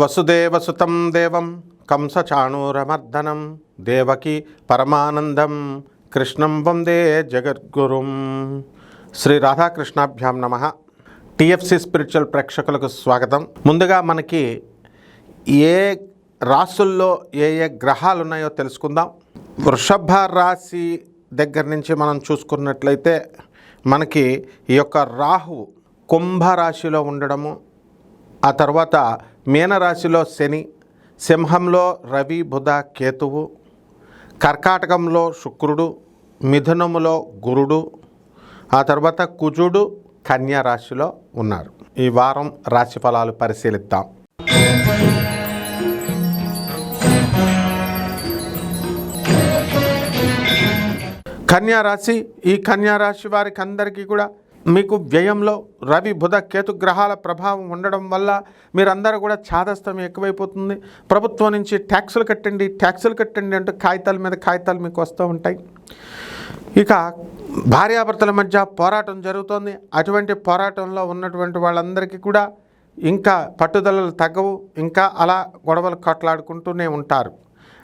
వసుదేవసుతం దేవం కంసచాణూరమర్దనం దేవకి పరమానందం కృష్ణం వందే జగద్గురుం శ్రీ రాధాకృష్ణాభ్యాం నమ టిఎఫ్సి స్పిరిచువల్ ప్రేక్షకులకు స్వాగతం. ముందుగా మనకి ఏ రాసుల్లో ఏ ఏ గ్రహాలు ఉన్నాయో తెలుసుకుందాం. వృషభ రాశి దగ్గర నుంచి మనం చూసుకున్నట్లయితే మనకి ఈ యొక్క రాహు కుంభరాశిలో ఉండడము ఆ తర్వాత మీనరాశిలో శని సింహంలో రవి బుధ కేతువు కర్కాటకంలో శుక్రుడు మిథునములో గురుడు ఆ తర్వాత కుజుడు కన్యా రాశిలో ఉన్నారు. ఈ వారం రాశి ఫలాలు పరిశీలిద్దాం. కన్యా రాశి ఈ కన్యా రాశి వారికి అందరికీ కూడా మీకు వ్యయంలో రవి బుధ కేతు గ్రహాల ప్రభావం ఉండడం వల్ల మీరందరూ కూడా ఛాదస్థం ఎక్కువైపోతుంది. ప్రభుత్వం నుంచి ట్యాక్సులు కట్టండి ట్యాక్సులు కట్టండి అంటూ కాగితాల మీద కాగితాలు మీకు వస్తూ ఉంటాయి. ఇక భార్యాభర్తల మధ్య పోరాటం జరుగుతోంది. అటువంటి పోరాటంలో ఉన్నటువంటి వాళ్ళందరికీ కూడా ఇంకా పట్టుదలలు తగ్గవు. ఇంకా అలా గొడవలు కొట్లాడుకుంటూనే ఉంటారు.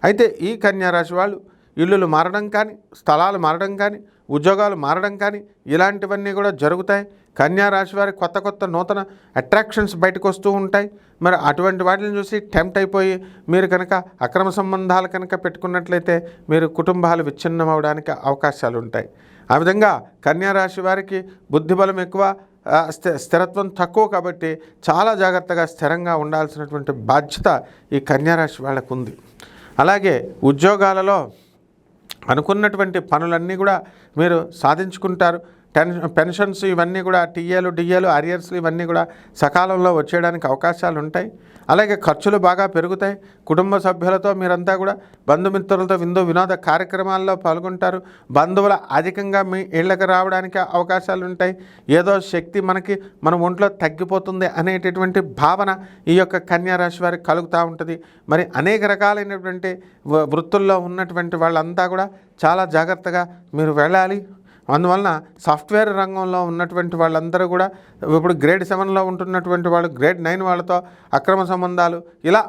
అయితే ఈ కన్యారాశి వాళ్ళు ఇల్లులు మారడం కానీ స్థలాలు మారడం కానీ ఉద్యోగాలు మారడం కానీ ఇలాంటివన్నీ కూడా జరుగుతాయి. కన్యా రాశి వారి కొత్త కొత్త నూతన అట్రాక్షన్స్ బయటకు వస్తూ ఉంటాయి. మరి అటువంటి వాటిని చూసి టెంప్ట్ అయిపోయి మీరు కనుక అక్రమ సంబంధాలు కనుక పెట్టుకున్నట్లయితే మీరు కుటుంబాలు విచ్ఛిన్నం అవడానికి అవకాశాలు ఉంటాయి. ఆ విధంగా కన్యా రాశి వారికి బుద్ధిబలం ఎక్కువ స్థి- స్థిరత్వం తక్కువ కాబట్టి చాలా జాగ్రత్తగా స్థిరంగా ఉండాల్సినటువంటి బాధ్యత ఈ కన్యా రాశి వాళ్ళకు ఉంది అలాగే ఉద్యోగాలలో అనుకున్నటువంటి పనులన్నీ కూడా మీరు సాధించుకుంటారు. పెన్షన్స్ ఇవన్నీ కూడా టీఏలు డిఏలు అరియర్స్లు ఇవన్నీ కూడా సకాలంలో వచ్చేయడానికి అవకాశాలు ఉంటాయి. అలాగే ఖర్చులు బాగా పెరుగుతాయి. కుటుంబ సభ్యులతో మీరంతా కూడా బంధుమిత్రులతో విందు వినోద కార్యక్రమాల్లో పాల్గొంటారు. బంధువుల అధికంగా మీ ఇళ్ళకి రావడానికి అవకాశాలు ఉంటాయి. ఏదో శక్తి మనకి మన ఒంట్లో తగ్గిపోతుంది అనేటటువంటి భావన ఈ యొక్క కన్యారాశి వారికి కలుగుతూ ఉంటుంది. మరి అనేక రకాలైనటువంటి వృత్తుల్లో ఉన్నటువంటి వాళ్ళంతా కూడా చాలా జాగ్రత్తగా మీరు వెళ్ళాలి. అందువలన సాఫ్ట్వేర్ రంగంలో ఉన్నటువంటి వాళ్ళందరూ కూడా ఇప్పుడు గ్రేడ్ సెవెన్లో ఉంటున్నటువంటి వాళ్ళు గ్రేడ్ నైన్ వాళ్ళతో అక్రమ సంబంధాలు ఇలా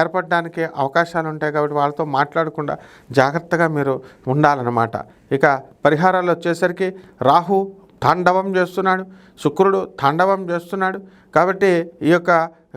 ఏర్పడడానికి అవకాశాలు ఉంటాయి కాబట్టి వాళ్ళతో మాట్లాడకుండా జాగ్రత్తగా మీరు ఉండాలన్నమాట. ఇక పరిహారాలు వచ్చేసరికి రాహు తాండవం చేస్తున్నాడు శుక్రుడు తాండవం చేస్తున్నాడు కాబట్టి ఈ యొక్క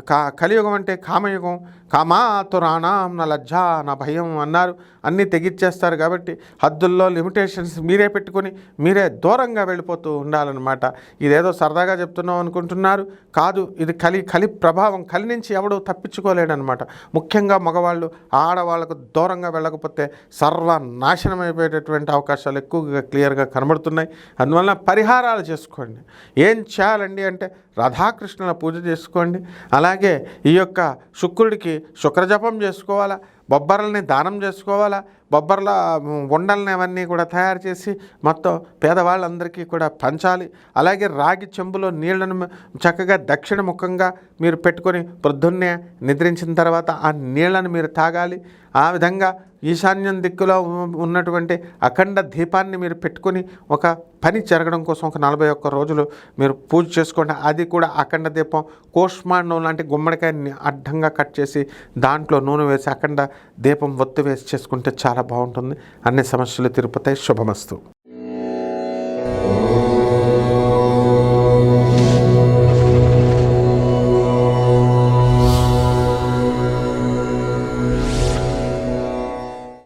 కా కలియుగం అంటే కామయుగం. కామాతురాణం నా లజ్జ నా భయం అన్నారు. అన్నీ తెగిచ్చేస్తారు కాబట్టి హద్దుల్లో లిమిటేషన్స్ మీరే పెట్టుకొని మీరే దూరంగా వెళ్ళిపోతూ ఉండాలన్నమాట. ఇదేదో సరదాగా చెప్తున్నాం అనుకుంటున్నారు. కాదు ఇది కలి కలి ప్రభావం కలి నుంచి ఎవడూ తప్పించుకోలేడనమాట ముఖ్యంగా మగవాళ్ళు ఆడవాళ్ళకు దూరంగా వెళ్ళకపోతే సర్వనాశనం అయిపోయేటటువంటి అవకాశాలు ఎక్కువగా క్లియర్గా కనబడుతున్నాయి. అందువలన పరిహారాలు చేసుకోండి. ఏం చేయాలండి అంటే రాధాకృష్ణుల పూజ చేసుకోండి. అలాగే ఈ యొక్క శుక్రుడికి శుక్రజపం చేసుకోవాలా? బొబ్బర్లని దానం చేసుకోవాలా? బొబ్బర్ల ఉండల్ని అవన్నీ కూడా తయారు చేసి మొత్తం పేదవాళ్ళందరికీ కూడా పంచాలి. అలాగే రాగి చెంబులో నీళ్ళను చక్కగా దక్షిణ ముఖంగా మీరు పెట్టుకొని ప్రొద్దున్నే నిద్రించిన తర్వాత ఆ నీళ్ళను మీరు తాగాలి. ఆ విధంగా ఈశాన్యం దిక్కులో ఉన్నటువంటి అఖండ దీపాన్ని మీరు పెట్టుకొని ఒక పని జరగడం కోసం ఒక నలభై ఒక్క రోజులు మీరు పూజ చేసుకోండి. అది కూడా అఖండ దీపం. కోష్మాండం లాంటి గుమ్మడికాయని అడ్డంగా కట్ చేసి దాంట్లో నూనె వేసి అఖండ దీపం ఒత్తి వేసి చేసుకుంటే చాలా బాగుంటుంది. అన్ని సమస్యలు తిరుపతి శుభమస్తు.